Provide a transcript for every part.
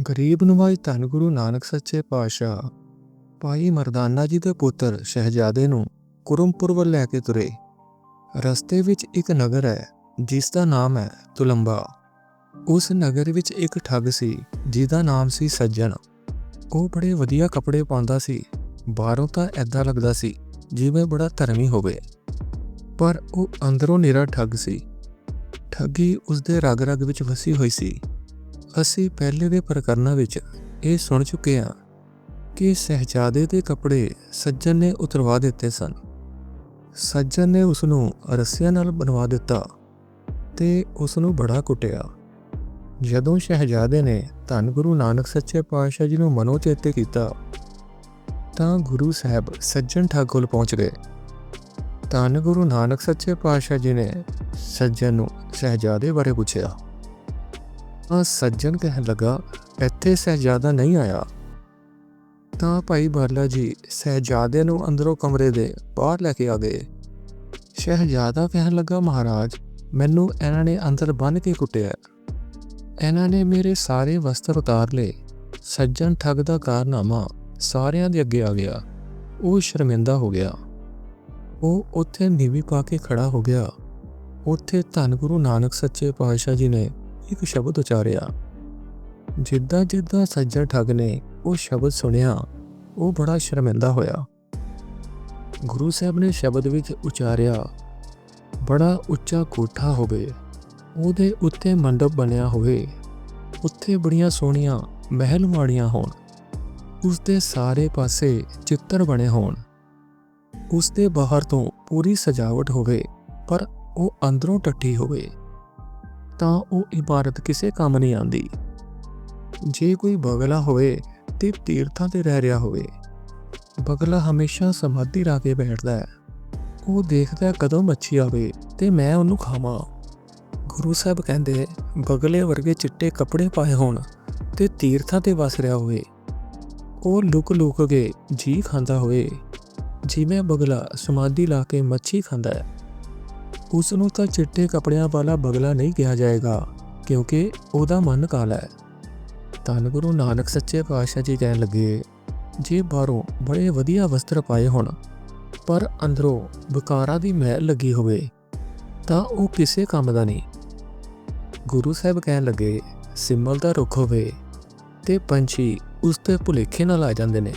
ਗਰੀਬ ਨਵਾਜ ਧੰਨ ਗੁਰੂ ਨਾਨਕ ਸੱਚੇ ਪਾਤਸ਼ਾਹ, ਭਾਈ ਮਰਦਾਨਾ ਜੀ ਦੇ ਪੁੱਤਰ ਸ਼ਹਿਜ਼ਾਦੇ ਨੂੰ ਕੁਰਮਪੁਰ ਵੱਲ ਲੈ ਕੇ ਤੁਰੇ। ਰਸਤੇ ਵਿੱਚ ਇੱਕ ਨਗਰ ਹੈ, ਜਿਸ ਦਾ ਨਾਮ ਹੈ ਤੁਲੰਬਾ। ਉਸ ਨਗਰ ਵਿੱਚ ਇੱਕ ਠੱਗ ਸੀ, ਜਿਹਦਾ ਨਾਮ ਸੀ ਸੱਜਣ। ਉਹ ਬੜੇ ਵਧੀਆ ਕੱਪੜੇ ਪਾਉਂਦਾ ਸੀ, ਬਾਹਰੋਂ ਤਾਂ ਐਦਾਂ ਲੱਗਦਾ ਸੀ, ਜਿਵੇਂ ਬੜਾ ਧਰਮੀ ਹੋਵੇ। ਪਰ ਉਹ ਅੰਦਰੋਂ ਨਿਰਾ ਠੱਗ ਸੀ। ਠੱਗੀ ਉਸ ਦੇ ਰਗ-ਰਗ ਵਿੱਚ ਵਸੀ ਹੋਈ ਸੀ। ਅਸੀਂ ਪਹਿਲੇ ਦੇ ਪ੍ਰਕਰਨਾਂ ਵਿੱਚ ਇਹ ਸੁਣ ਚੁੱਕੇ ਹਾਂ ਕਿ ਸਹਿਜਾਦੇ ਦੇ ਕੱਪੜੇ ਸੱਜਣ ਨੇ ਉਤਰਵਾ ਦਿੱਤੇ ਸਨ। ਸੱਜਣ ਨੇ ਉਸ ਨੂੰ ਰੱਸਿਆਂ ਨਾਲ ਬਣਵਾ ਦਿੱਤਾ ਤੇ ਉਸ ਨੂੰ ਬੜਾ ਕੁੱਟਿਆ। ਜਦੋਂ ਸ਼ਹਿਜ਼ਾਦੇ ਨੇ ਧੰਨ ਗੁਰੂ ਨਾਨਕ ਸੱਚੇ ਪਾਤਸ਼ਾਹ ਜੀ ਨੂੰ ਮਨੋ ਚੇਤੇ ਕੀਤਾ, ਤਾਂ ਗੁਰੂ ਸਾਹਿਬ ਸੱਜਣ ਠੱਗ ਪਹੁੰਚ ਗਏ। ਧੰਨ ਗੁਰੂ ਨਾਨਕ ਸੱਚੇ ਪਾਤਸ਼ਾਹ ਜੀ ਨੇ ਸੱਜਣ ਨੂੰ ਸ਼ਹਿਜ਼ਾਦੇ ਬਾਰੇ ਪੁੱਛਿਆ। ਤਾਂ ਸੱਜਣ ਕਹਿਣ ਲੱਗਾ, ਇੱਥੇ ਸਹਿਜਾਦਾ ਨਹੀਂ ਆਇਆ। ਤਾਂ ਭਾਈ ਬਾਲਾ ਜੀ ਸਹਿਜਾਦੇ ਨੂੰ ਅੰਦਰੋਂ ਕਮਰੇ ਦੇ ਬਾਹਰ ਲੈ ਕੇ ਆ ਗਏ। ਸ਼ਹਿਜ਼ਾਦਾ? ਕਹਿਣ ਲੱਗਾ ਮਹਾਰਾਜ, ਮੈਨੂੰ ਇਹਨਾਂ ਨੇ ਅੰਦਰ ਬੰਨ ਕੇ ਕੁੱਟਿਆ ਇਹਨਾਂ ਨੇ ਮੇਰੇ ਸਾਰੇ ਵਸਤਰ ਉਤਾਰ ਲਏ। ਸੱਜਣ ਠੱਗ ਦਾ ਕਾਰਨਾਮਾ ਸਾਰਿਆਂ ਦੇ ਅੱਗੇ ਆ ਗਿਆ। ਉਹ ਸ਼ਰਮਿੰਦਾ ਹੋ ਗਿਆ। ਉਹ ਉੱਥੇ ਨੀਵੀਂ ਪਾ ਕੇ ਖੜਾ ਹੋ ਗਿਆ। ਉੱਥੇ ਧੰਨ ਗੁਰੂ ਨਾਨਕ ਸੱਚੇ ਪਾਤਸ਼ਾਹ ਜੀ ਨੇ ਇੱਕ ਸ਼ਬਦ ਉਚਾਰਿਆ। ਜਿੱਦਾਂ ਜਿੱਦਾਂ ਸੱਜਣ ਠੱਗ ਨੇ ਉਹ ਸ਼ਬਦ ਸੁਣਿਆ, ਉਹ ਬੜਾ ਸ਼ਰਮਿੰਦਾ ਹੋਇਆ। ਗੁਰੂ ਸਾਹਿਬ ਨੇ ਸ਼ਬਦ ਵਿੱਚ ਉਚਾਰਿਆ, ਬੜਾ ਉੱਚਾ ਕੋਠਾ ਹੋਵੇ, ਉਹਦੇ ਉੱਤੇ ਮੰਡਪ ਬਣਿਆ ਹੋਵੇ, ਉੱਥੇ ਬੜੀਆਂ ਸੋਹਣੀਆਂ ਮਹਿਲ ਮਾੜੀਆਂ ਹੋਣ, ਉਸ ਦੇ ਸਾਰੇ ਪਾਸੇ ਚਿੱਤਰ ਬਣੇ ਹੋਣ, ਉਸ ਦੇ ਬਾਹਰ ਤੋਂ ਪੂਰੀ ਸਜਾਵਟ ਹੋਵੇ, ਪਰ ਉਹ ਅੰਦਰੋਂ ਟੱਟੀ ਹੋਵੇ। ਤਾਂ ਉਹ ਇਬਾਰਤ ਕਿਸੇ ਕੰਮ ਨਹੀਂ ਆਉਂਦੀ। ਜੇ ਕੋਈ ਬਗਲਾ ਹੋਵੇ ਤੇ ਤੀਰਥਾਂ ਤੇ ਰਹਿ ਰਿਹਾ ਹੋਵੇ, ਬਗਲਾ ਹਮੇਸ਼ਾ ਸਮਾਧੀ ਰਾ ਕੇ ਬੈਠਦਾ ਹੈ। ਉਹ ਦੇਖਦਾ ਕਦੋਂ ਮੱਛੀ ਆਵੇ ਤੇ ਮੈਂ ਉਹਨੂੰ ਖਾਵਾਂ। ਗੁਰੂ ਸਾਹਿਬ ਕਹਿੰਦੇ, ਬਗਲੇ ਵਰਗੇ ਚਿੱਟੇ ਕੱਪੜੇ ਪਾਏ ਹੋਣ ਤੇ ਤੀਰਥਾਂ ਤੇ ਵਸ ਰਿਹਾ ਹੋਵੇ। ਉਹ ਲੁਕ ਲੁਕ ਕੇ ਜੀ ਖਾਂਦਾ ਹੋਵੇ। ਜਿਵੇਂ ਬਗਲਾ ਸਮਾਧੀ ਲਾ ਕੇ ਮੱਛੀ ਖਾਂਦਾ ਹੈ। ਉਸ ਨੂੰ ਤਾਂ ਚਿੱਟੇ ਕੱਪੜਿਆਂ ਵਾਲਾ ਬਗਲਾ ਨਹੀਂ ਕਿਹਾ ਜਾਏਗਾ, ਕਿਉਂਕਿ ਉਹਦਾ ਮਨ ਕਾਲਾ ਹੈ। ਧੰਨ ਗੁਰੂ ਨਾਨਕ ਸੱਚੇ ਪਾਤਸ਼ਾਹ ਜੀ ਕਹਿਣ ਲੱਗੇ, ਜੇ ਬਾਹਰੋਂ ਬੜੇ ਵਧੀਆ ਵਸਤਰ ਪਾਏ ਹੋਣ, ਪਰ ਅੰਦਰੋਂ ਬੁਕਾਰਾ ਦੀ ਮਹਿਲ ਲੱਗੀ ਹੋਵੇ, ਤਾਂ ਉਹ ਕਿਸੇ ਕੰਮ ਦਾ ਨਹੀਂ। ਗੁਰੂ ਸਾਹਿਬ ਕਹਿਣ ਲੱਗੇ, ਸਿੰਮਲ ਦਾ ਰੁੱਖ ਹੋਵੇ ਤੇ ਪੰਛੀ ਉਸ ਤੇ ਭੁਲੇਖੇ ਨਾਲ ਆ ਜਾਂਦੇ ਨੇ।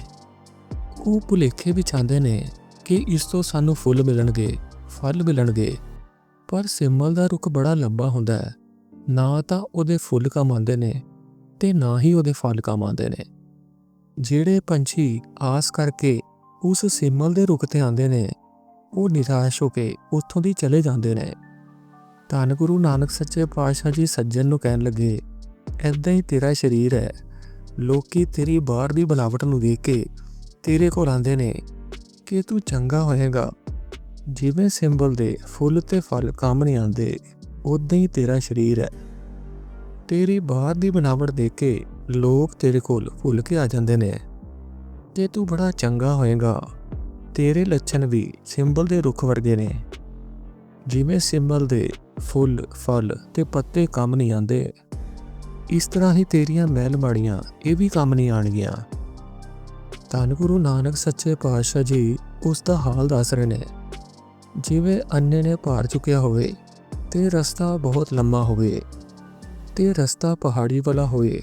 ਉਹ ਭੁਲੇਖੇ ਵਿੱਚ ਆਉਂਦੇ ਨੇ ਕਿ ਇਸ ਤੋਂ ਸਾਨੂੰ ਫੁੱਲ ਮਿਲਣਗੇ, ਫਲ ਮਿਲਣਗੇ ਪਰ ਸਿਮਲ ਦਾ ਰੁੱਖ ਬੜਾ ਲੰਬਾ ਹੁੰਦਾ ਹੈ। ਨਾ ਤਾਂ ਉਹਦੇ ਫੁੱਲ ਕੰਮ ਆਉਂਦੇ ਨੇ ਤੇ ਨਾ ਹੀ ਉਹਦੇ ਫਲ ਕੰਮ ਆਉਂਦੇ ਨੇ। ਜਿਹੜੇ ਪੰਛੀ ਆਸ ਕਰਕੇ ਉਸ ਸਿਮਲ ਦੇ ਰੁੱਖ ਤੇ ਆਉਂਦੇ ਨੇ, ਉਹ ਨਿਰਾਸ਼ ਹੋ ਕੇ ਉੱਥੋਂ ਦੀ ਚਲੇ ਜਾਂਦੇ ਨੇ। ਧੰਨ ਗੁਰੂ ਨਾਨਕ ਸੱਚੇ ਪਾਤਸ਼ਾਹ ਜੀ ਸੱਜਣ ਨੂੰ ਕਹਿਣ ਲੱਗੇ ਐਦਾਂ ਹੀ ਤੇਰਾ ਸਰੀਰ ਹੈ। ਲੋਕੀ ਤੇਰੀ ਬਾਹਰ ਦੀ ਬਲਾਵਟ ਨੂੰ ਦੇਖ ਕੇ ਤੇਰੇ ਕੋਲ ਆਉਂਦੇ ਨੇ। ਕਿ ਤੂੰ ਚੰਗਾ ਹੋਏਗਾ ਜਿਵੇਂ ਸਿੰਬਲ ਦੇ ਫੁੱਲ ਤੇ ਫਲ ਕੰਮ ਨਹੀਂ ਆਉਂਦੇ ਉਦਾਂ ਹੀ ਤੇਰਾ ਸਰੀਰ ਹੈ। ਤੇਰੀ ਬਾਹਰ ਦੀ ਬਣਾਵਟ ਦੇਖ ਕੇ ਲੋਕ ਤੇਰੇ ਕੋਲ ਭੁੱਲ ਕੇ ਆ ਜਾਂਦੇ ਨੇ। ਤੇ ਤੂੰ ਬੜਾ ਚੰਗਾ ਹੋਏਗਾ। ਤੇਰੇ ਲੱਛਣ ਵੀ ਸਿੰਬਲ ਦੇ ਰੁੱਖ ਵਰਗੇ ਨੇ। ਜਿਵੇਂ ਸਿੰਬਲ ਦੇ ਫੁੱਲ, ਫਲ ਤੇ ਪੱਤੇ ਕੰਮ ਨਹੀਂ ਆਉਂਦੇ ਇਸ ਤਰ੍ਹਾਂ ਹੀ ਤੇਰੀਆਂ ਮਹਿਲ ਮਾੜੀਆਂ ਇਹ ਵੀ ਕੰਮ ਨਹੀਂ ਆਣਗੀਆਂ ਧੰਨ ਗੁਰੂ ਨਾਨਕ ਸੱਚੇ ਪਾਤਸ਼ਾਹ ਜੀ ਉਸ ਦਾ ਹਾਲ ਦੱਸ ਰਹੇ ਨੇ। ਜਿਵੇਂ ਅੰਨੇ ਨੇ ਭਾਰ ਚੁੱਕਿਆ ਹੋਵੇ, ਤੇ ਰਸਤਾ ਬਹੁਤ ਲੰਮਾ ਹੋਵੇ, ਤੇ ਰਸਤਾ ਪਹਾੜੀ ਵਾਲਾ ਹੋਵੇ।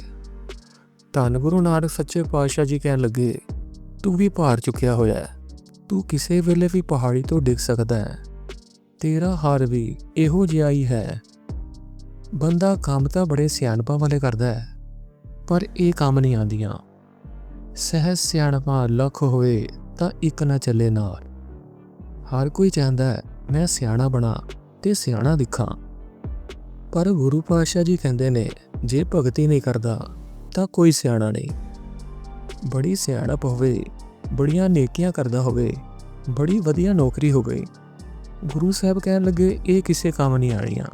ਧੰਨ ਗੁਰੂ ਨਾਨਕ ਸੱਚੇ ਪਾਤਸ਼ਾਹ ਜੀ ਕਹਿਣ ਲੱਗੇ, ਤੂੰ ਵੀ ਭਾਰ ਚੁੱਕਿਆ ਹੋਇਆ ਹੈ। ਤੂੰ ਕਿਸੇ ਵੇਲੇ ਵੀ ਪਹਾੜੀ ਤੋਂ ਡਿੱਗ ਸਕਦਾ ਹੈ। ਤੇਰਾ ਹਾਰ ਵੀ ਇਹੋ ਜਿਹਾ ਹੀ ਹੈ। ਬੰਦਾ ਕੰਮ ਤਾਂ ਬੜੇ ਸਿਆਣਪਾਂ ਵਾਲੇ ਕਰਦਾ ਹੈ, ਪਰ ਇਹ ਕੰਮ ਨਹੀਂ ਆਂਦੀਆਂ ਸਹਿਜ ਸਿਆਣਪਾਂ ਲੱਖ ਹੋਵੇ ਤਾਂ ਇੱਕ ਨਾ ਚੱਲੇ ਨਾਲ। ਹਰ ਕੋਈ ਚਾਹੁੰਦਾ ਹੈ, ਮੈਂ ਸਿਆਣਾ ਬਣਾ ਤੇ ਸਿਆਣਾ ਦਿਖਾਂ। ਪਰ ਗੁਰੂ ਪਾਤਸ਼ਾਹ ਜੀ ਕਹਿੰਦੇ ਨੇ, ਜੇ ਭਗਤੀ ਨਹੀਂ ਕਰਦਾ, ਤਾਂ ਕੋਈ ਸਿਆਣਾ ਨਹੀਂ। ਬੜੀ ਸਿਆਣਪ ਹੋਵੇ, ਬੜੀਆਂ ਨੇਕੀਆਂ ਕਰਦਾ ਹੋਵੇ, ਬੜੀ ਵਧੀਆ ਨੌਕਰੀ ਹੋਵੇ। ਗੁਰੂ ਸਾਹਿਬ ਕਹਿਣ ਲੱਗੇ, ਇਹ ਕਿਸੇ ਕੰਮ ਨਹੀਂ ਆਣੀਆਂ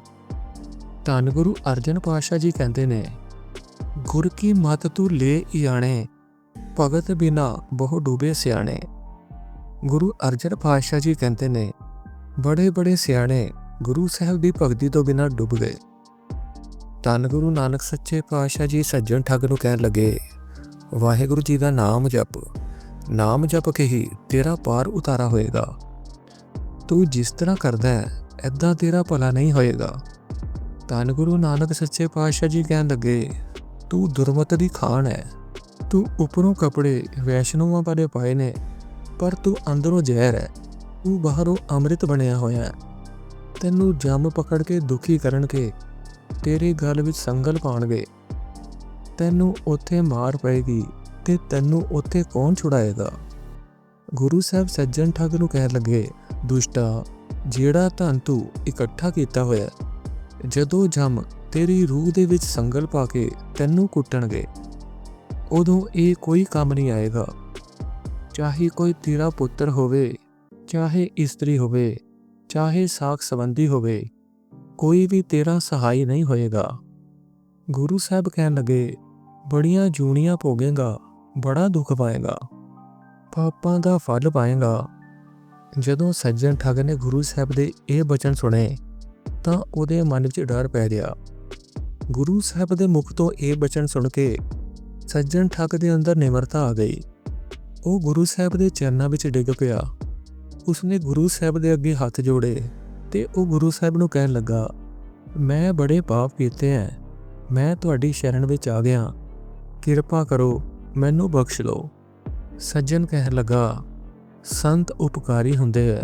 ਧੰਨ ਗੁਰੂ ਅਰਜਨ ਪਾਤਸ਼ਾਹ ਜੀ ਕਹਿੰਦੇ ਨੇ, ਗੁਰ ਕੀ ਮਤ ਤੂੰ ਲੈ ਜਾਣੇ ਭਗਤ ਬਿਨਾ ਬਹੁ ਡੂਬੇ ਸਿਆਣੇ। ਗੁਰੂ ਅਰਜਨ ਪਾਤਸ਼ਾਹ ਜੀ ਕਹਿੰਦੇ ਨੇ, ਬੜੇ ਬੜੇ ਸਿਆਣੇ ਗੁਰੂ ਸਾਹਿਬ ਦੀ ਭਗਤੀ ਤੋਂ ਬਿਨਾਂ ਡੁੱਬ ਗਏ। ਧੰਨ ਗੁਰੂ ਨਾਨਕ ਸੱਚੇ ਪਾਤਸ਼ਾਹ ਜੀ ਸੱਜਣ ਠੱਗ ਨੂੰ ਕਹਿਣ ਲੱਗੇ, ਵਾਹਿਗੁਰੂ ਜੀ ਦਾ ਨਾਮ ਜਪ ਨਾਮ ਜਪ ਕੇ ਹੀ ਤੇਰਾ ਪਾਰ ਉਤਾਰਾ ਹੋਏਗਾ। ਤੂੰ ਜਿਸ ਤਰ੍ਹਾਂ ਕਰਦਾ ਹੈ ਐਦਾਂ ਤੇਰਾ ਭਲਾ ਨਹੀਂ ਹੋਏਗਾ ਧੰਨ ਗੁਰੂ ਨਾਨਕ ਸੱਚੇ ਪਾਤਸ਼ਾਹ ਜੀ ਕਹਿਣ ਲੱਗੇ, ਤੂੰ ਦੁਰਮਤ ਦੀ ਖਾਨ ਹੈ। ਤੂੰ ਉਪਰੋਂ ਕੱਪੜੇ ਵੈਸ਼ਨੋਵਾਂ ਵਾਲੇ ਪਾਏ ਨੇ ਪਰ ਤੂੰ ਅੰਦਰੋਂ ਜ਼ਹਿਰ ਹੈ। ਤੂੰ ਬਾਹਰੋਂ ਅੰਮ੍ਰਿਤ ਬਣਿਆ ਹੋਇਆ ਹੈ। ਤੈਨੂੰ ਜੰਮ ਪਕੜ ਕੇ ਦੁਖੀ ਕਰਨਗੇ। ਤੇਰੀ ਗੱਲ ਵਿੱਚ ਸੰਗਲ ਪਾਣਗੇ ਤੈਨੂੰ ਉੱਥੇ ਮਾਰ ਪਏਗੀ ਤੇ ਤੈਨੂੰ ਉੱਥੇ ਕੌਣ ਛੁਡਾਏਗਾ? ਗੁਰੂ ਸਾਹਿਬ ਸੱਜਣ ਠੱਗ ਨੂੰ ਕਹਿਣ ਲੱਗੇ, ਦੁਸ਼ਟਾ, ਜਿਹੜਾ ਧਨ ਤੂੰ ਇਕੱਠਾ ਕੀਤਾ ਹੋਇਆ ਜਦੋਂ ਜੰਮ ਤੇਰੀ ਰੂਹ ਦੇ ਵਿੱਚ ਸੰਗਲ ਪਾ ਕੇ ਤੈਨੂੰ ਕੁੱਟਣਗੇ, ਉਦੋਂ ਇਹ ਕੋਈ ਕੰਮ ਨਹੀਂ ਆਏਗਾ। ਚਾਹੇ ਕੋਈ ਤੇਰਾ ਪੁੱਤਰ ਹੋਵੇ, ਚਾਹੇ ਇਸਤਰੀ ਹੋਵੇ, ਚਾਹੇ ਸਾਖ ਸੰਬੰਧੀ ਹੋਵੇ, ਕੋਈ ਵੀ ਤੇਰਾ ਸਹਾਈ ਨਹੀਂ ਹੋਏਗਾ। ਗੁਰੂ ਸਾਹਿਬ ਕਹਿਣ ਲੱਗੇ, ਬੜੀਆਂ ਜੂਣੀਆਂ ਭੋਗੇਗਾ, ਬੜਾ ਦੁੱਖ ਪਾਏਗਾ, ਪਾਪਾਂ ਦਾ ਫਲ ਪਾਏਗਾ। ਜਦੋਂ ਸੱਜਣ ਠੱਗ ਨੇ ਗੁਰੂ ਸਾਹਿਬ ਦੇ ਇਹ ਬਚਨ ਸੁਣੇ, ਤਾਂ ਉਹਦੇ ਮਨ ਵਿੱਚ ਡਰ ਪੈ ਗਿਆ। ਗੁਰੂ ਸਾਹਿਬ ਦੇ ਮੁਖ ਤੋਂ ਇਹ ਬਚਨ ਸੁਣ ਕੇ ਸੱਜਣ ਠੱਗ ਦੇ ਅੰਦਰ ਨਿਮਰਤਾ ਆ ਗਈ। ਉਹ ਗੁਰੂ ਸਾਹਿਬ ਦੇ ਚਰਨਾਂ ਵਿੱਚ ਡਿੱਗ ਪਿਆ। ਉਸਨੇ ਗੁਰੂ ਸਾਹਿਬ ਦੇ ਅੱਗੇ ਹੱਥ ਜੋੜੇ ਤੇ ਉਹ ਗੁਰੂ ਸਾਹਿਬ ਨੂੰ ਕਹਿਣ ਲੱਗਾ, ਮੈਂ ਬੜੇ ਪਾਪ ਕੀਤੇ ਐ। ਮੈਂ ਤੁਹਾਡੀ ਸ਼ਰਨ ਵਿੱਚ ਆ ਗਿਆ। ਕਿਰਪਾ ਕਰੋ, ਮੈਨੂੰ ਬਖਸ਼ ਲਓ। ਸੱਜਣ ਕਹਿਣ ਲੱਗਾ, ਸੰਤ ਉਪਕਾਰੀ ਹੁੰਦੇ ਐ।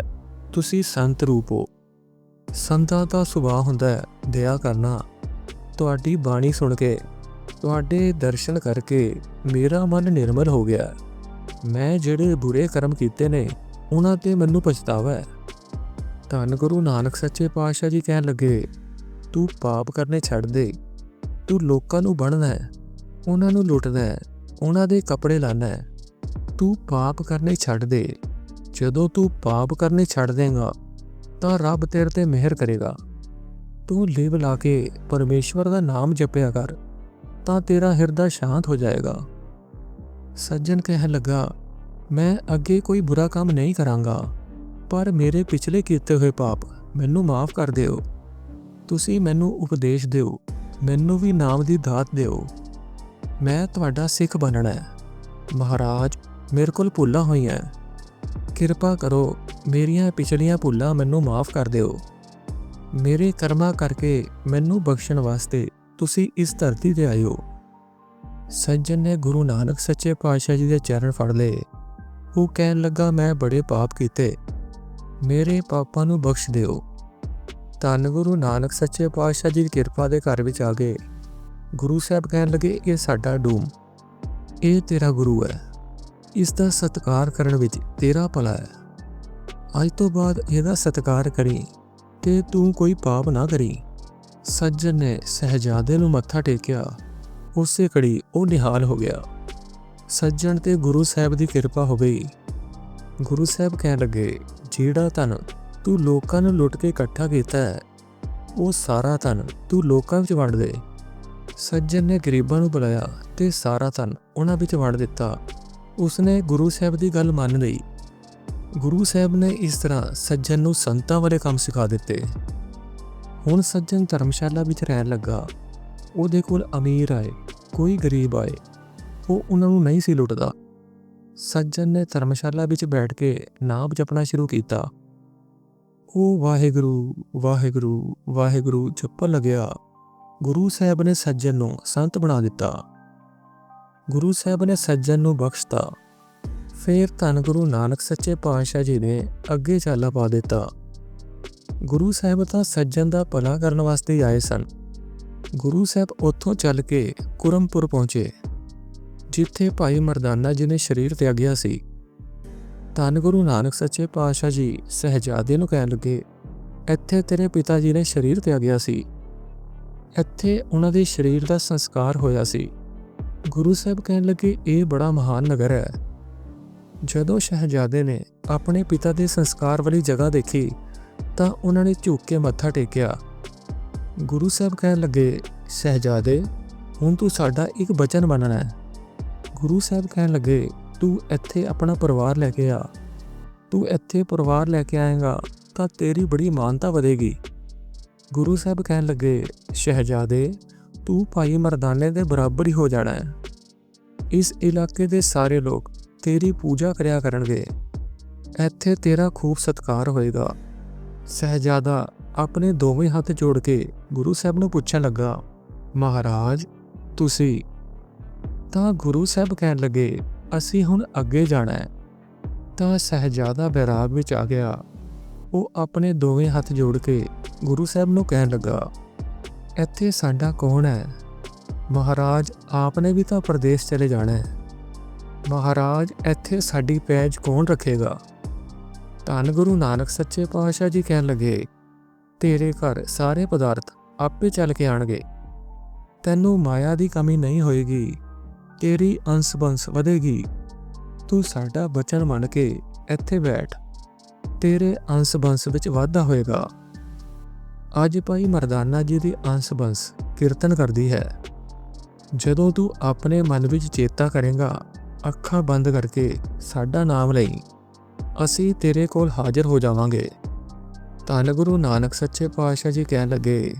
ਤੁਸੀਂ ਸੰਤ ਰੂਪ ਹੋ। ਸੰਤਾਂ ਦਾ ਸੁਭਾਅ ਹੁੰਦਾ ਹੈ ਦਇਆ ਕਰਨਾ। ਤੁਹਾਡੀ ਬਾਣੀ ਸੁਣ ਕੇ, ਤੁਹਾਡੇ ਦਰਸ਼ਨ ਕਰਕੇ ਮੇਰਾ ਮਨ ਨਿਰਮਲ ਹੋ ਗਿਆ। ਮੈਂ ਜਿਹੜੇ ਬੁਰੇ ਕਰਮ ਕੀਤੇ ਨੇ, ਉਹਨਾਂ ਤੇ ਮੈਨੂੰ ਪਛਤਾਵਾ ਹੈ। ਧੰਨ ਗੁਰੂ ਨਾਨਕ ਸੱਚੇ ਪਾਤਸ਼ਾਹ ਜੀ ਕਹਿਣ ਲੱਗੇ, ਤੂੰ ਪਾਪ ਕਰਨੇ ਛੱਡ ਦੇ। ਤੂੰ ਲੋਕਾਂ ਨੂੰ ਬਣਨਾ ਹੈ, ਉਹਨਾਂ ਨੂੰ ਲੁੱਟਦਾ ਹੈ, ਉਹਨਾਂ ਦੇ ਕੱਪੜੇ ਲਾਣਾ ਹੈ। ਤੂੰ ਪਾਪ ਕਰਨੇ ਛੱਡ ਦੇ। ਜਦੋਂ ਤੂੰ ਪਾਪ ਕਰਨੇ ਛੱਡ ਦੇਗਾ, ਤਾਂ ਰੱਬ ਤੇਰੇ ਤੇ ਮਿਹਰ ਕਰੇਗਾ। ਤੂੰ ਲੇਵ ਲਾ ਕੇ ਪਰਮੇਸ਼ਵਰ ਦਾ ਨਾਮ ਜਪਿਆ ਕਰ, ਤਾਂ ਤੇਰਾ ਹਿਰਦਾ ਸ਼ਾਂਤ ਹੋ ਜਾਏਗਾ। ਸੱਜਣ ਕਹਿਣ ਲੱਗਾ, ਮੈਂ ਅੱਗੇ ਕੋਈ ਬੁਰਾ ਕੰਮ ਨਹੀਂ ਕਰਾਂਗਾ, ਪਰ ਮੇਰੇ ਪਿਛਲੇ ਕੀਤੇ ਹੋਏ ਪਾਪ ਮੈਨੂੰ ਮਾਫ ਕਰ ਦਿਓ। ਤੁਸੀਂ ਮੈਨੂੰ ਉਪਦੇਸ਼ ਦਿਓ, ਮੈਨੂੰ ਵੀ ਨਾਮ ਦੀ ਦਾਤ ਦਿਓ। ਮੈਂ ਤੁਹਾਡਾ ਸਿੱਖ ਬਣਨਾ ਹੈ। ਮਹਾਰਾਜ, ਮੇਰੇ ਕੋਲ ਭੁੱਲਾਂ ਹੋਈਆਂ। ਕਿਰਪਾ ਕਰੋ, ਮੇਰੀਆਂ ਪਿਛਲੀਆਂ ਭੁੱਲਾਂ ਮੈਨੂੰ ਮਾਫ ਕਰ ਦਿਓ। ਮੇਰੇ ਕਰਮਾਂ ਕਰਕੇ ਮੈਨੂੰ ਬਖਸ਼ਣ ਵਾਸਤੇ ਤੁਸੀਂ ਇਸ ਧਰਤੀ ਤੇ ਆਇਓ। ਸੱਜਣ ਨੇ ਗੁਰੂ ਨਾਨਕ ਸੱਚੇ ਪਾਤਸ਼ਾਹ ਜੀ ਦੇ ਚਰਨ ਫੜ ਲਏ। ਉਹ ਕਹਿਣ ਲੱਗਾ, ਮੈਂ ਬੜੇ ਪਾਪ ਕੀਤੇ। ਮੇਰੇ ਪਾਪਾਂ ਨੂੰ ਬਖਸ਼ ਦਿਓ। ਧੰਨ ਗੁਰੂ ਨਾਨਕ ਸੱਚੇ ਪਾਤਸ਼ਾਹ ਜੀ ਦੀ ਕਿਰਪਾ ਦੇ ਘਰ ਵਿੱਚ ਆ ਗਏ। ਗੁਰੂ ਸਾਹਿਬ ਕਹਿਣ ਲੱਗੇ, ਇਹ ਸਾਡਾ ਡੂਮ। ਇਹ ਤੇਰਾ ਗੁਰੂ ਹੈ। ਇਸ ਦਾ ਸਤਿਕਾਰ ਕਰਨ ਵਿੱਚ ਤੇਰਾ ਭਲਾ ਹੈ। ਅੱਜ ਤੋਂ ਬਾਅਦ ਇਹਦਾ ਸਤਿਕਾਰ ਕਰੀ ਤੇ ਤੂੰ ਕੋਈ ਪਾਪ ਨਾ ਕਰੀ। ਸੱਜਣ ਨੇ ਸਹਜਾਦੇ ਨੂੰ ਮੱਥਾ ਟੇਕਿਆ। ਉਸੇ ਘੜੀ ਉਹ ਨਿਹਾਲ ਹੋ ਗਿਆ। ਸੱਜਣ ਤੇ ਗੁਰੂ ਸਾਹਿਬ ਦੀ ਕਿਰਪਾ ਹੋ ਗਈ। ਗੁਰੂ ਸਾਹਿਬ ਕਹਿਣ ਲੱਗੇ, ਜਿਹੜਾ ਧਨ ਤੂੰ ਲੋਕਾਂ ਨੂੰ ਲੁੱਟ ਕੇ ਇਕੱਠਾ ਕੀਤਾ ਹੈ, ਉਹ ਸਾਰਾ ਧਨ ਤੂੰ ਲੋਕਾਂ ਵਿੱਚ ਵੰਡ ਦੇ। ਸੱਜਣ ਨੇ ਗਰੀਬਾਂ ਨੂੰ ਬੁਲਾਇਆ ਤੇ ਸਾਰਾ ਧਨ ਉਹਨਾਂ ਵਿੱਚ ਵੰਡ ਦਿੱਤਾ। ਉਸਨੇ ਗੁਰੂ ਸਾਹਿਬ ਦੀ ਗੱਲ ਮੰਨ ਲਈ। ਗੁਰੂ ਸਾਹਿਬ ਨੇ ਇਸ ਤਰ੍ਹਾਂ ਸੱਜਣ ਨੂੰ ਸੰਤਾਂ ਵਾਲੇ ਕੰਮ ਸਿਖਾ ਦਿੱਤੇ। ਹੁਣ ਸੱਜਣ ਧਰਮਸ਼ਾਲਾ ਵਿੱਚ ਰਹਿਣ ਲੱਗਾ। ਉਹਦੇ ਕੋਲ ਅਮੀਰ ਆਏ, ਕੋਈ ਗਰੀਬ ਆਏ। ਉਹ ਉਹਨਾਂ ਨੂੰ ਨਹੀਂ ਸੀ ਲੁੱਟਦਾ। ਸੱਜਣ ਨੇ ਧਰਮਸ਼ਾਲਾ ਵਿੱਚ ਬੈਠ ਕੇ ਨਾਮ ਜਪਣਾ ਸ਼ੁਰੂ ਕੀਤਾ। ਉਹ ਵਾਹਿਗੁਰੂ ਵਾਹਿਗੁਰੂ ਵਾਹਿਗੁਰੂ ਜਪਣ ਲੱਗਿਆ। ਗੁਰੂ ਸਾਹਿਬ ਨੇ ਸੱਜਣ ਨੂੰ ਸੰਤ ਬਣਾ ਦਿੱਤਾ। ਗੁਰੂ ਸਾਹਿਬ ਨੇ ਸੱਜਣ ਨੂੰ ਬਖਸ਼ਤਾ। ਫਿਰ ਧੰਨ ਗੁਰੂ ਨਾਨਕ ਸੱਚੇ ਪਾਤਸ਼ਾਹ ਜੀ ਨੇ ਅੱਗੇ ਚਾਲਾ ਪਾ ਦਿੱਤਾ। ਗੁਰੂ ਸਾਹਿਬ ਤਾਂ ਸੱਜਣ ਦਾ ਭਲਾ ਕਰਨ ਵਾਸਤੇ ਆਏ ਸਨ। ਗੁਰੂ ਸਾਹਿਬ ਉੱਥੋਂ ਚੱਲ ਕੇ ਕੁਰਮਪੁਰ ਪਹੁੰਚੇ, ਜਿੱਥੇ ਭਾਈ ਮਰਦਾਨਾ ਜੀ ਨੇ ਸਰੀਰ ਤਿਆਗਿਆ ਸੀ। ਧੰਨ ਗੁਰੂ ਨਾਨਕ ਸੱਚੇ ਪਾਤਸ਼ਾਹ ਜੀ ਸਹਜਾਦੇ ਨੂੰ ਕਹਿਣ ਲੱਗੇ, ਇੱਥੇ ਤੇਰੇ ਪਿਤਾ ਜੀ ਨੇ ਸਰੀਰ ਤਿਆਗਿਆ ਸੀ। ਇੱਥੇ ਉਹਨਾਂ ਦੇ ਸਰੀਰ ਦਾ ਸੰਸਕਾਰ ਹੋਇਆ ਸੀ। ਗੁਰੂ ਸਾਹਿਬ ਕਹਿਣ ਲੱਗੇ, ਇਹ ਬੜਾ ਮਹਾਨ ਨਗਰ ਹੈ। ਜਦੋਂ ਸ਼ਹਿਜ਼ਾਦੇ ਨੇ ਆਪਣੇ ਪਿਤਾ ਦੇ ਸੰਸਕਾਰ ਵਾਲੀ ਜਗ੍ਹਾ ਦੇਖੀ, ਤਾਂ ਉਹਨਾਂ ਨੇ ਝੁੱਕ ਕੇ ਮੱਥਾ ਟੇਕਿਆ। ਗੁਰੂ ਸਾਹਿਬ ਕਹਿਣ ਲੱਗੇ, ਸਹਜਾਦੇ, ਹੁਣ ਤੂੰ ਸਾਡਾ ਇੱਕ ਬਚਨ ਬਣਨਾ ਹੈ। ਗੁਰੂ ਸਾਹਿਬ ਕਹਿਣ ਲੱਗੇ, ਤੂੰ ਇੱਥੇ ਆਪਣਾ ਪਰਿਵਾਰ ਲੈ ਕੇ ਆ। ਤੂੰ ਇੱਥੇ ਪਰਿਵਾਰ ਲੈ ਕੇ ਆਏਗਾ ਤਾਂ ਤੇਰੀ ਬੜੀ ਮਾਨਤਾ ਵਧੇਗੀ। ਗੁਰੂ ਸਾਹਿਬ ਕਹਿਣ ਲੱਗੇ, ਸ਼ਹਿਜ਼ਾਦੇ, ਤੂੰ ਭਾਈ ਮਰਦਾਨੇ ਦੇ ਬਰਾਬਰ ਹੀ ਹੋ ਜਾਣਾ ਹੈ। ਇਸ ਇਲਾਕੇ ਦੇ ਸਾਰੇ ਲੋਕ ਤੇਰੀ ਪੂਜਾ ਕਰਿਆ ਕਰਨਗੇ। ਇੱਥੇ ਤੇਰਾ ਖੂਬ ਸਤਕਾਰ ਹੋਏਗਾ। ਸਹਿਜਾਦਾ ਆਪਣੇ ਦੋਵੇਂ ਹੱਥ ਜੋੜ ਕੇ ਗੁਰੂ ਸਾਹਿਬ ਨੂੰ ਪੁੱਛਣ ਲੱਗਾ, ਮਹਾਰਾਜ, ਤੁਸੀਂ ਤਾਂ ਗੁਰੂ ਸਾਹਿਬ ਕਹਿਣ ਲੱਗੇ, ਅਸੀਂ ਹੁਣ ਅੱਗੇ ਜਾਣਾ ਹੈ। ਤਾਂ ਸਹਿਜਾਦਾ ਬੈਰਾਗ ਵਿੱਚ ਆ ਗਿਆ। ਉਹ ਆਪਣੇ ਦੋਵੇਂ ਹੱਥ ਜੋੜ ਕੇ ਗੁਰੂ ਸਾਹਿਬ ਨੂੰ ਕਹਿਣ ਲੱਗਾ, ਇੱਥੇ ਸਾਡਾ ਕੌਣ ਹੈ? ਮਹਾਰਾਜ, ਆਪਨੇ ਵੀ ਤਾਂ ਪ੍ਰਦੇਸ਼ ਚਲੇ ਜਾਣਾ ਹੈ। ਮਹਾਰਾਜ, ਇੱਥੇ ਸਾਡੀ ਪੈਜ ਕੌਣ ਰੱਖੇਗਾ? ਧੰਨ ਗੁਰੂ ਨਾਨਕ ਸੱਚੇ ਪਾਤਸ਼ਾਹ ਜੀ ਕਹਿਣ ਲੱਗੇ ਤੇਰੇ ਘਰ ਸਾਰੇ ਪਦਾਰਥ ਆਪੇ ਚੱਲ ਕੇ ਆਣਗੇ। ਤੈਨੂੰ ਮਾਇਆ ਦੀ ਕਮੀ ਨਹੀਂ ਹੋਏਗੀ। ਤੇਰੀ ਅੰਸ ਬੰਸ ਵਧੇਗੀ। ਤੂੰ ਸਾਡਾ ਬਚਨ ਮੰਨ ਕੇ ਇੱਥੇ ਬੈਠ। ਤੇਰੇ ਅੰਸ ਬੰਸ ਵਿੱਚ ਵਾਧਾ ਹੋਏਗਾ। ਅੱਜ ਭਾਈ ਮਰਦਾਨਾ ਜੀ ਦੀ ਅੰਸ ਬੰਸ ਕੀਰਤਨ ਕਰਦੀ ਹੈ। ਜਦੋਂ ਤੂੰ ਆਪਣੇ ਮਨ ਵਿੱਚ ਚੇਤਾ ਕਰੇਗਾ, ਅੱਖਾਂ ਬੰਦ ਕਰਕੇ ਸਾਡਾ ਨਾਮ ਲਈ ਅਸੀਂ ਤੇਰੇ ਕੋਲ ਹਾਜ਼ਰ ਹੋ ਜਾਵਾਂਗੇ। ਧੰਨ ਗੁਰੂ ਨਾਨਕ ਸੱਚੇ ਪਾਤਸ਼ਾਹ ਜੀ ਕਹਿਣ ਲੱਗੇ,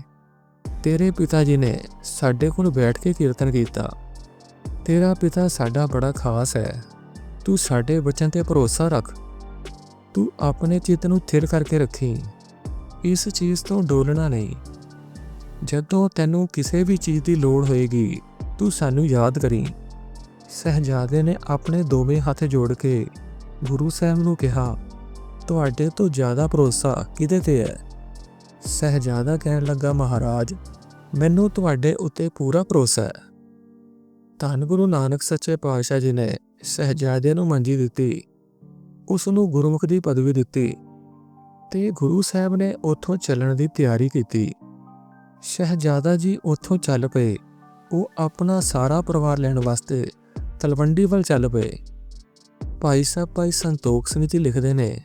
ਤੇਰੇ ਪਿਤਾ ਜੀ ਨੇ ਸਾਡੇ ਕੋਲ ਬੈਠ ਕੇ ਕੀਰਤਨ ਕੀਤਾ। ਤੇਰਾ ਪਿਤਾ ਸਾਡਾ ਬੜਾ ਖਾਸ ਹੈ। ਤੂੰ ਸਾਡੇ ਬਚਨ ਤੇ ਭਰੋਸਾ ਰੱਖ। ਤੂੰ ਆਪਣੇ ਚਿੱਤ ਨੂੰ ਥਿਰ ਕਰਕੇ ਰੱਖੀ। ਇਸ ਚੀਜ਼ ਤੋਂ ਡੋਲਣਾ ਨਹੀਂ। ਜਦੋਂ ਤੈਨੂੰ ਕਿਸੇ ਵੀ ਚੀਜ਼ ਦੀ ਲੋੜ ਹੋਏਗੀ, ਤੂੰ ਸਾਨੂੰ ਯਾਦ ਕਰੀ। ਸਹਜਾਦੇ ਨੇ ਆਪਣੇ ਦੋਵੇਂ ਹੱਥ ਜੋੜ ਕੇ ਗੁਰੂ ਸਾਹਿਬ ਨੂੰ ਕਿਹਾ ਤੁਹਾਡੇ ਤੋਂ ਜ਼ਿਆਦਾ ਭਰੋਸਾ ਕਿਹਦੇ ਤੇ ਹੈ? ਸਹਜਾਦਾ ਕਹਿਣ ਲੱਗਾ, ਮਹਾਰਾਜ, ਮੈਨੂੰ ਤੁਹਾਡੇ ਉੱਤੇ ਪੂਰਾ ਭਰੋਸਾ ਹੈ। ਧੰਨ ਗੁਰੂ ਨਾਨਕ ਸੱਚੇ ਪਾਤਸ਼ਾਹ ਜੀ ਨੇ ਸਹਜਾਦੇ ਨੂੰ ਮੰਜੀ ਦਿੱਤੀ ਉਸ ਨੂੰ ਗੁਰਮੁਖ ਦੀ ਪਦਵੀ ਦਿੱਤੀ ਤੇ ਗੁਰੂ ਸਾਹਿਬ ਨੇ ਉੱਥੋਂ ਚੱਲਣ ਦੀ ਤਿਆਰੀ ਕੀਤੀ। ਸ਼ਹਿਜ਼ਾਦਾ ਜੀ ਉੱਥੋਂ ਚੱਲ ਪਏ। ਉਹ ਆਪਣਾ ਸਾਰਾ ਪਰਿਵਾਰ ਲੈਣ ਵਾਸਤੇ ਤਲਵੰਡੀ ਵੱਲ ਚੱਲ ਪਏ। ਭਾਈ ਸਾਹਿਬ ਭਾਈ ਸੰਤੋਖ ਸਿੰਘ ਜੀ ਲਿਖਦੇ ਨੇ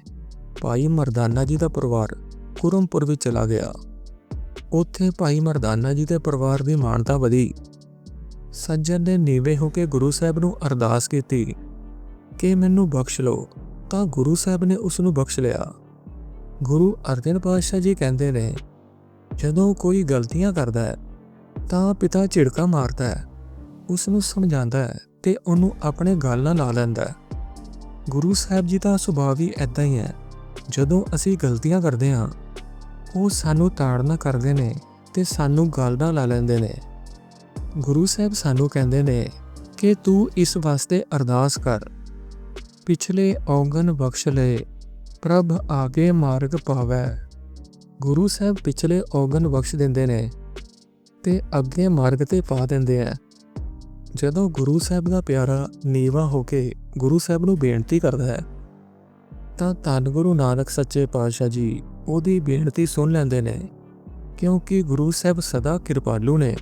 ਭਾਈ ਮਰਦਾਨਾ ਜੀ ਦਾ ਪਰਿਵਾਰ ਕੁਰਮਪੁਰ ਵਿੱਚ ਚਲਾ ਗਿਆ। ਉੱਥੇ ਭਾਈ ਮਰਦਾਨਾ ਜੀ ਦੇ ਪਰਿਵਾਰ ਦੀ ਮਾਨਤਾ ਵਧੀ। ਸੱਜਣ ਨੇ ਨੀਵੇਂ ਹੋ ਕੇ ਗੁਰੂ ਸਾਹਿਬ ਨੂੰ ਅਰਦਾਸ ਕੀਤੀ ਕਿ ਮੈਨੂੰ ਬਖਸ਼ ਲਓ, ਤਾਂ ਗੁਰੂ ਸਾਹਿਬ ਨੇ ਉਸ ਨੂੰ ਬਖਸ਼ ਲਿਆ। ਗੁਰੂ ਅਰਜਨ ਪਾਤਸ਼ਾਹ ਜੀ ਕਹਿੰਦੇ ਨੇ, ਜਦੋਂ ਕੋਈ ਗਲਤੀਆਂ ਕਰਦਾ ਹੈ, ਤਾਂ ਪਿਤਾ ਝਿੜਕਾ ਮਾਰਦਾ ਹੈ ਉਸ ਨੂੰ ਸਮਝਾਉਂਦਾ ਹੈ ਤੇ ਉਹਨੂੰ ਆਪਣੇ ਗੱਲ ਨਾਲ ਲਾ ਲੈਂਦਾ ਹੈ। ਗੁਰੂ ਸਾਹਿਬ ਜੀ ਦਾ ਸੁਭਾਅ ਵੀ ਐਦਾਂ ਹੀ ਹੈ। ਜਦੋਂ ਅਸੀਂ ਗਲਤੀਆਂ ਕਰਦੇ ਹਾਂ, ਉਹ ਸਾਨੂੰ ਤਾੜਨਾ ਕਰਦੇ ਨੇ ਤੇ ਸਾਨੂੰ ਗੱਲ ਲਾ ਲੈਂਦੇ ਨੇ। ਗੁਰੂ ਸਾਹਿਬ ਸਾਨੂੰ ਕਹਿੰਦੇ ਨੇ ਕਿ ਤੂੰ ਇਸ ਵਾਸਤੇ ਅਰਦਾਸ ਕਰ। ਪਿਛਲੇ ਔਗਣ ਬਖਸ਼ ਲੈ, ਪ੍ਰਭ ਆਗੇ ਮਾਰਗ ਪਾਵੈ। ਗੁਰੂ ਸਾਹਿਬ ਪਿਛਲੇ ਔਗਣ ਬਖਸ਼ ਦਿੰਦੇ ਨੇ ਤੇ ਅੱਗੇ ਮਾਰਗ ਤੇ ਪਾ ਦਿੰਦੇ ਆ। ਜਦੋਂ ਗੁਰੂ ਸਾਹਿਬ ਦਾ ਪਿਆਰਾ ਨੀਵਾ ਹੋ ਕੇ ਗੁਰੂ ਸਾਹਿਬ ਨੂੰ ਬੇਨਤੀ ਕਰਦਾ ਹੈ ਤਾਂ ਧੰਨ ਗੁਰੂ ਨਾਨਕ ਸੱਚੇ ਪਾਤਸ਼ਾਹ ਜੀ ਉਹਦੀ ਬੇਨਤੀ ਸੁਣ ਲੈਂਦੇ ਨੇ, ਕਿਉਂਕਿ ਗੁਰੂ ਸਾਹਿਬ ਸਦਾ ਕਿਰਪਾਲੂ ਨੇ,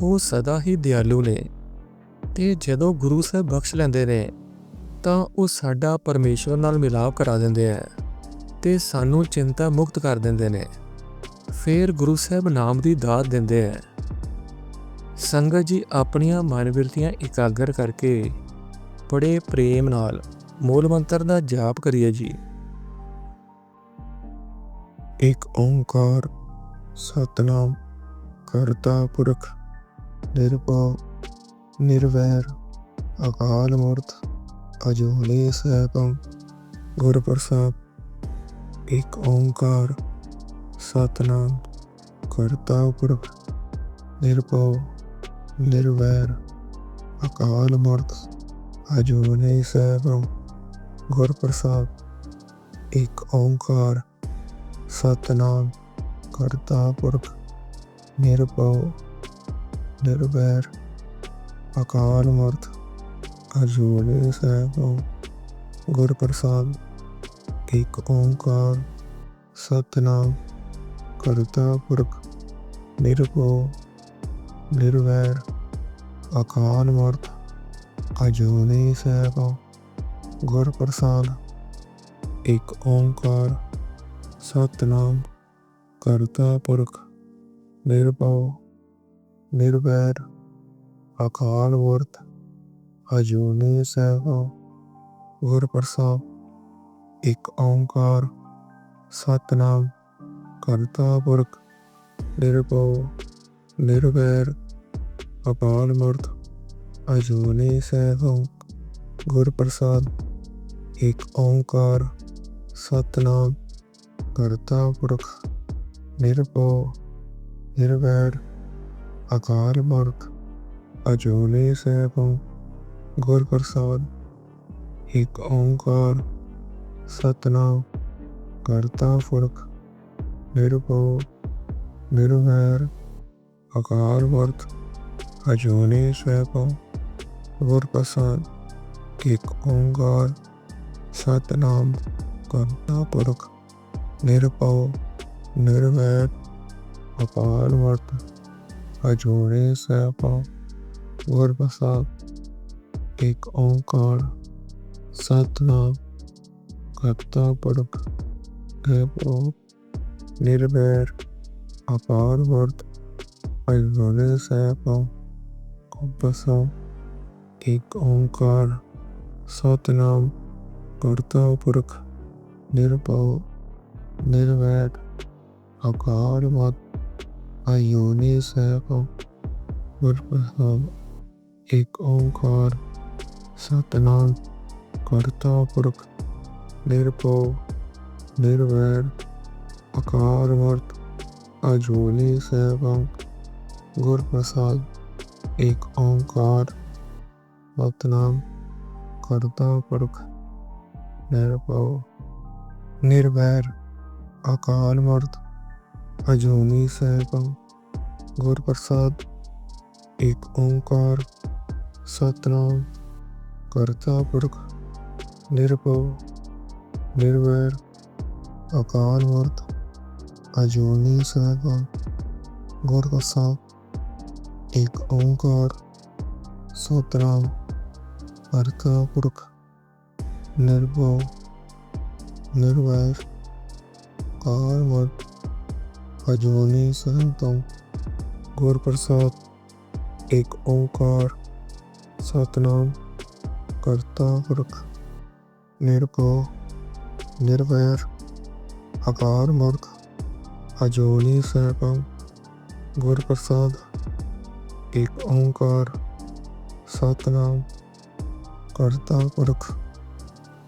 ਉਹ ਸਦਾ ਹੀ ਦਿਆਲੂ ਨੇ। ਤੇ ਜਦੋਂ ਗੁਰੂ ਸਾਹਿਬ ਬਖਸ਼ ਲੈਂਦੇ ਨੇ, ਤਾਂ ਉਹ ਸਾਡਾ ਪਰਮੇਸ਼ਵਰ ਨਾਲ ਮਿਲਾਪ ਕਰਾ ਦਿੰਦੇ ਆ ਤੇ ਸਾਨੂੰ ਚਿੰਤਾ ਮੁਕਤ ਕਰ ਦਿੰਦੇ ਨੇ। ਫਿਰ ਗੁਰੂ ਸਾਹਿਬ ਨਾਮ ਦੀ ਦਾਤ ਦਿੰਦੇ ਆ ਸੰਗਤ ਜੀ ਆਪਣੀਆਂ ਮਨ ਮਨਵਿਰਤੀਆਂ ਇਕਾਗਰ ਕਰਕੇ ਬੜੇ ਪ੍ਰੇਮ ਨਾਲ ਮੂਲ ਮੰਤਰ ਦਾ ਜਾਪ ਕਰੀਏ ਜੀ। ਇੱਕ ਓੰਕਾਰ, ਸਤਨਾਮ, ਕਰਤਾ ਪੁਰਖ, ਨਿਰਭਉ, ਨਿਰਵੈਰ, ਅਕਾਲ ਮੂਰਤ ਅਜੂਨੀ ਸੈਭੰ ਗੁਰ ਪ੍ਰਸਾਦ ਇੱਕ ਓੰਕਾਰ, ਸਤਨਾਮ, ਕਰਤਾ ਪੁਰਖ, ਨਿਰਭਉ, ਨਿਰਵੈਰ, ਅਕਾਲ ਮੂਰਤ ਅਜੂਨੀ ਸੈਭੰ ਗੁਰਪ੍ਰਸਾਦ ਇੱਕ ਓੰਕਾਰ, ਸਤਨਾਮ ਕਰਤਾ ਪੁਰਖ, ਨਿਰਭਉ, ਨਿਰਵੈਰ, ਅਕਾਲ ਮੂਰਤ ਅਜੂਨੀ ਸੈਭੰ ਗੁਰ ਪ੍ਰਸਾਦ ਇੱਕ ਓੰਕਾਰ, ਸਤਨਾਮ ਕਰਤਾ ਪੁਰਖ, ਨਿਰਭਉ, ਨਿਰਵੈਰ, ਅਕਾਲ ਮੂਰਤ ਅਜੂਨੀ ਸੈਭੰ ਗੁਰ ਪ੍ਰਸਾਦ ਇੱਕ ਓੰਕਾਰ, ਸਤਨਾਮ, ਕਰਤਾ ਪੁਰਖ, ਨਿਰਭਉ, ਨਿਰਵੈਰ, ਅਕਾਲ ਮੂਰਤ, ਅਜੂਨੀ ਸੈਭੰ ਗੁਰ ਪ੍ਰਸਾਦ ਇੱਕ ਓੰਕਾਰ, ਸਤਨਾਮ, ਕਰਤਾ ਪੁਰਖ, ਨਿਰਭਉ, ਨਿਰਵੈਰ, ਅਕਾਲ ਮੂਰਤ, ਅਜੂਨੀ ਸੈਭੰ ਗੁਰ ਪ੍ਰਸਾਦ ਇੱਕ ਓੰਕਾਰ ਸਤਨਾਮ ਕਰਤਾ ਪੁਰਖ, ਨਿਰਭਉ, ਨਿਰਵੈਰ, ਅਕਾਲ ਮੂਰਤ ਅਜੂਨੀ ਸੈਭੰ ਗੁਰ ਪ੍ਰਸਾਦ। ਇੱਕ ਓੰਕਾਰ ਸਤਨਾਮ ਕਰਤਾ ਪੁਰਖ, ਨਿਰਭਉ, ਨਿਰਵੈਰ, ਅਕਾਲ ਵਰਤ ਅਜੂਨੀ ਸੈਭੰ ਗੁਰ ਪ੍ਰਸਾਦ। ਇੱਕ ਓੰਕਾਰ ਸਤਨਾਮ ਕਰਤਾ ਪੁਰਖ, ਨਿਰਭਉ, ਨਿਰਵੈਰ, ਅਕਾਲ ਮੂਰਤ ਅਜੂਨੀ ਸੈਭੰ ਗੁਰ ਪ੍ਰਸਾਦ ਇੱਕ ਓੰਕਾਰ, ਸਤਨਾਮ ਕਰਤਾ ਪੁਰਖ, ਨਿਰਭਉ, ਨਿਰਵੈਰ ਅਪਾਰ ਵਰਤ ਅਜੂਨੀ ਸੈਭੰ ਗੁਰ ਪ੍ਰਸਾਦ ਇੱਕ ਓੰਕਾਰ, ਸਤਨਾਮ ਕਰਤਾ ਪੁਰਖ, ਨਿਰਭਉ, ਨਿਰਵੈਰ ਅਕਾਰ ਮੂਰਤ ਅਜੂਨੀ ਸੈਭੰ ਗੁਰ ਪ੍ਰਸਾਦ ਓੰਕਾਰ, ਸਤਨਾਮ ਕਰਤਾ ਪੁਰਖ, ਨਿਰਭਉ, ਨਿਰਵੈਰ, ਅਕਾਲ ਮਤ ਅਜੂਨੀ ਸੈਭੰ ਗੁਰਪ੍ਰਸਾਦ ਇੱਕ ਓੰਕਾਰ, ਸਤਨਾਮ ਕਰਤਾ ਪੁਰਖ ਨਿਰਭਉ ਨਿਰਭੈਰ ਅਕਾਲ ਮੂਰਤ ਅਜੂਨੀ ਸੈਭੰ ਗੁਰ ਪ੍ਰਸਾਦ ਇੱਕ ਓੰਕਾਰ, ਸਤਨਾਮ, ਕਰਤਾ ਪੁਰਖ, ਨਿਰਭਉ, ਨਿਰਵੈਰ ਅਕਾਲ ਮੂਰਤ ਅਜੂਨੀ ਸੈਭੰ ਗੁਰ ਪ੍ਰਸਾਦ ਇੱਕ ਓੰਕਾਰ, ਸਤਨਾਮ, ਕਰਤਾ ਪੁਰਖ। ਨਿਰਭਉ, ਨਿਰਵੈਰ ਅਕਾਲ ਮੂਰਤ ਅਜੂਨੀ ਸੈਭੰ ਗੁਰ ਪ੍ਰਸਾਦ ਇੱਕ ਓੰਕਾਰ, ਸਤਨਾਮ, ਕਰਤਾ ਪੁਰਖ, ਨਿਰਭਉ, ਨਿਰਵੈਰ, ਅਕਾਲ ਮੁਰਖ ਅਜੂਨੀ ਸੈਭੰ ਗੁਰ ਪ੍ਰਸਾਦ ਇੱਕ ਓੰਕਾਰ, ਸਤਨਾਮ, ਕਰਤਾ ਪੁਰਖ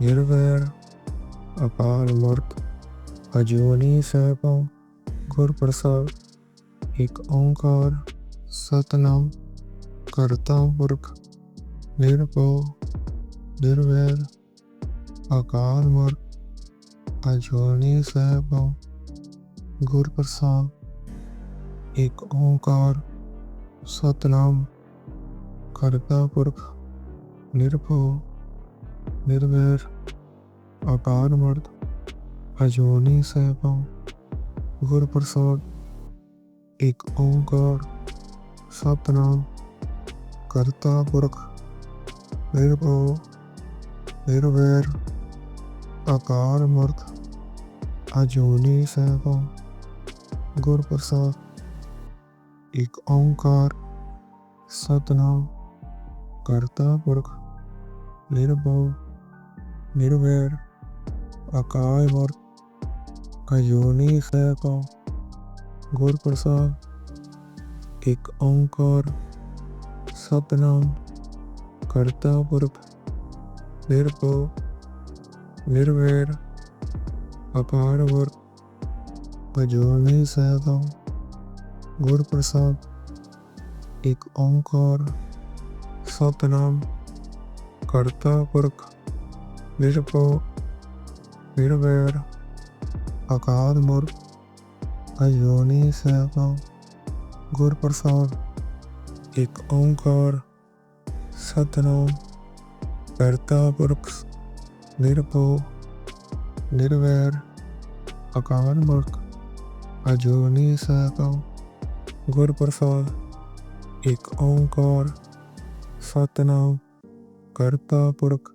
ਨਿਰਵੈਰ ਅਕਾਲ ਮੂਰਤ ਅਜੂਨੀ ਸੈਭੰ ਗੁਰ ਪ੍ਰਸਾਦ ਇੱਕ ਓੰਕਾਰ ਸਤਨਾਮ ਕਰਤਾ ਪੁਰਖ ਨਿਰਭਉ ਨਿਰਵੈਰ ਅਕਾਲ ਮੂਰਤ ਅਜੂਨੀ ਸੈਭੰ ਗੁਰ ਪ੍ਰਸਾਦ ਇੱਕ ਓੰਕਾਰ ਸਤਨਾਮ ਕਰਤਾ ਪੁਰਖ ਨਿਰਭਉ ਨਿਰਵੈਰ, ਅਕਾਲ ਮੂਰਤ ਅਜੂਨੀ ਸੈਭੰ ਗੁਰ ਪ੍ਰਸਾਦ ਇੱਕ ਓੰਕਾਰ, ਸਤਨਾਮ, ਕਰਤਾ ਪੁਰਖ, ਨਿਰਭਉ, ਨਿਰਵੈਰ, ਅਕਾਲ ਮੂਰਤ ਅਜੂਨੀ ਸੈਭੰ ਗੁਰ ਪ੍ਰਸਾਦ ਇੱਕ ਓੰਕਾਰ, ਸਤਨਾਮ, ਕਰਤਾ ਪੁਰਖ, ਨਿਰਭਉ ਨਿਰਵੈਰ ਅਕਾਲ ਮੂਰਤ ਅਜੂਨੀ ਸੈਭੰ ਗੁਰ ਪ੍ਰਸਾਦ ਇੱਕ ਓੰਕਾਰ ਸਤਨਾਮ ਕਰਤਾ ਪੁਰਖ ਨਿਰਭਉ ਨਿਰਵੈਰ ਅਕਾਲ ਮੂਰਤ ਅਜੂਨੀ ਸੈਭੰ ਗੁਰ ਪ੍ਰਸਾਦ ਇੱਕ ਓੰਕਾਰ ਸਤਨਾਮ ਕਰਤਾ ਪੁਰਖ ਨਿਰਭਉ ਨਿਰਵੈਰ ਅਕਾਲ ਮੂਰਤ ਅਜੂਨੀ ਸੈਭੰ ਗੁਰ ਪ੍ਰਸਾਦ ਇੱਕ ਓੰਕਾਰ, ਸਤਨਾਮ, ਕਰਤਾ ਪੁਰਖ ਨਿਰਭਉ ਨਿਰਵੈਰ, ਅਕਾਲ ਮੁਰਖ ਅਜੋਨੀ ਸੈਭੰ ਗੁਰ ਪ੍ਰਸਾਦ ਇੱਕ ਓੰਕਾਰ, ਸਤਨਾਮ, ਕਰਤਾ ਪੁਰਖ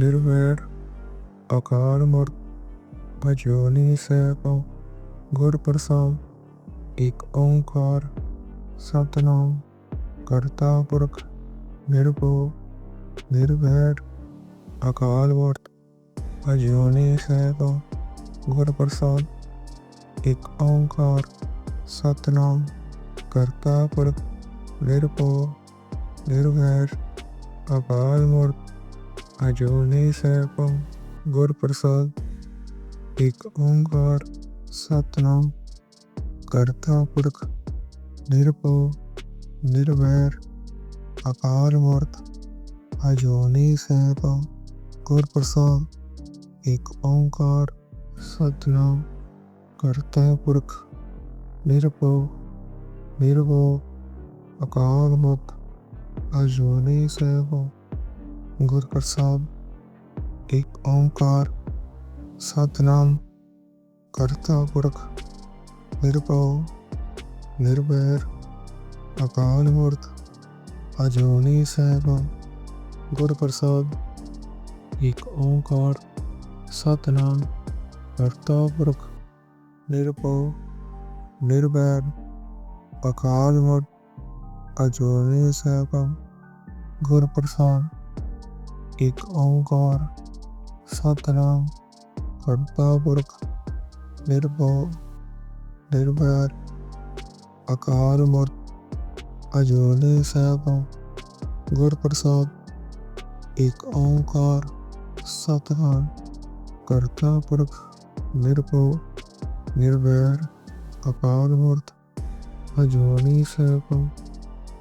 ਨਿਰਵੈਰ ਅਕਾਲ ਮੂਰਤ ਅਜੂਨੀ ਸੈਭੰ ਗੁਰ ਪ੍ਰਸਾਦ ਇੱਕ ਓੰਕਾਰ ਸਤਨਾਮ ਕਰਤਾ ਪੁਰਖ ਨਿਰਭਉ ਨਿਰਭੈਰ ਅਕਾਲ ਮੂਰਤ ਅਜੂਨੀ ਸੈਭੰ ਗੁਰ ਪ੍ਰਸਾਦ ਇੱਕ ਓੰਕਾਰ ਸਤਨਾਮ ਕਰਤਾ ਪੁਰਖ ਨਿਰਭਉ ਨਿਰਭੈਰ ਅਕਾਲ ਮੂਰਤ ਅਜੂਨੀ ਸੈਭੰ ਗੁਰ ਪ੍ਰਸਾਦ। ਇੱਕ ਓੰਕਾਰ ਸਤਨਾਮ, ਕਰਤਾ ਪੁਰਖ, ਨਿਰਭਉ, ਨਿਰਵੈਰ, ਅਕਾਲ ਮੂਰਤ। ਅਜੂਨੀ ਸੈਭੰ ਗੁਰ ਪ੍ਰਸਾਦ। ਇੱਕ ਓੰਕਾਰ ਸਤਨਾਮ, ਕਰਤਾ ਪੁਰਖ, ਨਿਰਭਉ ਨਿਰਭਉ ਅਕਾਲ ਮੂਰਤ। ਅਜੂਨੀ ਸੈਭੰ ਗੁਰ ਪ੍ਰਸਾਦ ਇੱਕ ਓੰਕਾਰ, ਸਤਨਾਮ, ਕਰਤਾ ਪੁਰਖ, ਨਿਰਭਉ, ਨਿਰਵੈਰ, ਅਕਾਲ ਮੂਰਤ, ਅਜੂਨੀ ਸਾਹਿਬ। ਗੁਰ ਪ੍ਰਸਾਦ ਇੱਕ ਓੰਕਾਰ, ਸਤਨਾਮ, ਕਰਤਾ ਪੁਰਖ, ਨਿਰਭਉ, ਨਿਰਵੈਰ, ਅਕਾਲ ਮੂਰਤ, ਅਜੂਨੀ ਸਾਹਿਬ। ਗੁਰ ਪ੍ਰਸਾਦ ਇੱਕ ਓੰਕਾਰ, ਸਤਨਾਮ ਕਰਤਾ ਪੁਰਖ ਨਿਰਭਉ ਅਕਾਲ ਮੂਰਤ ਅਜੂਨੀ ਸੈਭੰ ਗੁਰ ਪ੍ਰਸਾਦ ਇੱਕ ਓੰਕਾਰ, ਸਤਨਾਮ ਕਰਤਾ ਪੁਰਖ ਨਿਰਭਉ ਨਿਰਵੈਰ ਅਕਾਲ ਮੂਰਤ ਅਜੂਨੀ ਸਾਹਿਬ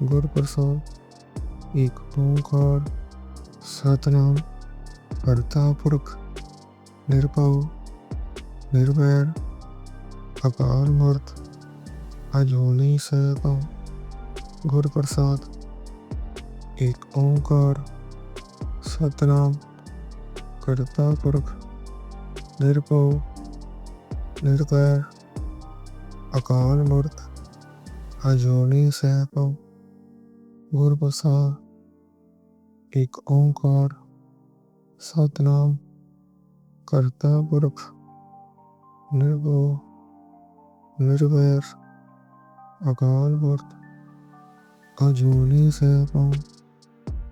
ਗੁਰ ਪ੍ਰਸਾਦ ਇੱਕ ਓੰਕਾਰ ਸਤਨਾਮ, ਕਰਤਾ ਪੁਰਖ, ਨਿਰਭਉ, ਨਿਰਵੈਰ, ਅਕਾਲ ਮੂਰਤ, ਅਜੂਨੀ ਸੈਭੰ, ਗੁਰ ਪ੍ਰਸਾਦ ਇੱਕ ਓੰਕਾਰ, ਸਤਨਾਮ, ਕਰਤਾ ਪੁਰਖ, ਨਿਰਭਉ, ਨਿਰਵੈਰ, ਅਕਾਲ ਮੂਰਤ, ਅਜੂਨੀ ਸੈਭੰ, ਗੁਰ ਪ੍ਰਸਾਦ। ਇੱਕ ਓੰਕਾਰ, ਸਤਨਾਮ, ਕਰਤਾ ਪੁਰਖ, ਨਿਰਭਉ, ਨਿਰਵੈਰ, ਅਕਾਲ ਮੂਰਤ ਅਜੂਨੀ ਸੈਭੰ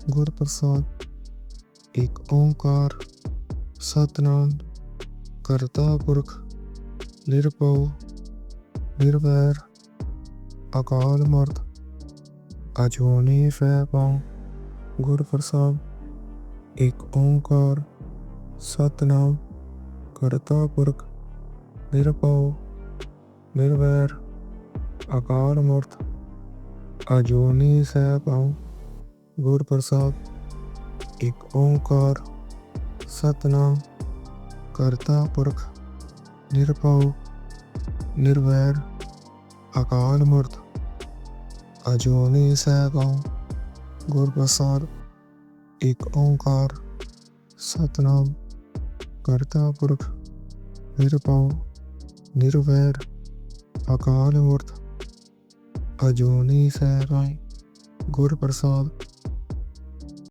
ਗੁਰ ਪ੍ਰਸਾਦ ਇੱਕ ਓੰਕਾਰ, ਸਤਨਾਮ, ਕਰਤਾ ਪੁਰਖ, ਨਿਰਭਉ, ਨਿਰਵੈਰ, ਅਕਾਲ ਮੂਰਤ ਅਜੂਨੀ ਸੈਭੰ। ਗੁਰ ਪ੍ਰਸਾਦ ਇੱਕ ਓੰਕਾਰ ਸਤਨਾਮ ਕਰਤਾ ਪੁਰਖ, ਨਿਰਭਉ, ਨਿਰਵੈਰ, ਅਕਾਲ ਮੂਰਤ, ਅਜੂਨੀ ਸੈਭੰ ਗੁਰ ਪ੍ਰਸਾਦ ਇੱਕ ਓੰਕਾਰ ਸਤਨਾਮ ਕਰਤਾ ਪੁਰਖ, ਨਿਰਭਉ, ਨਿਰਵੈਰ, ਅਕਾਲ ਮੂਰਤ ਸਹਿ ਸੈਭੰ ਗੁਰ ਪ੍ਰਸਾਦ ਇੱਕ ਓੰਕਾਰ, ਸਤਨਾਮ, ਕਰਤਾ ਪੁਰਖ, ਨਿਰਭਉ, ਨਿਰਵੈਰ, ਅਕਾਲ ਮੂਰਤ ਅਜੂਨੀ ਸੈਭੰ ਗੁਰ ਪ੍ਰਸਾਦ।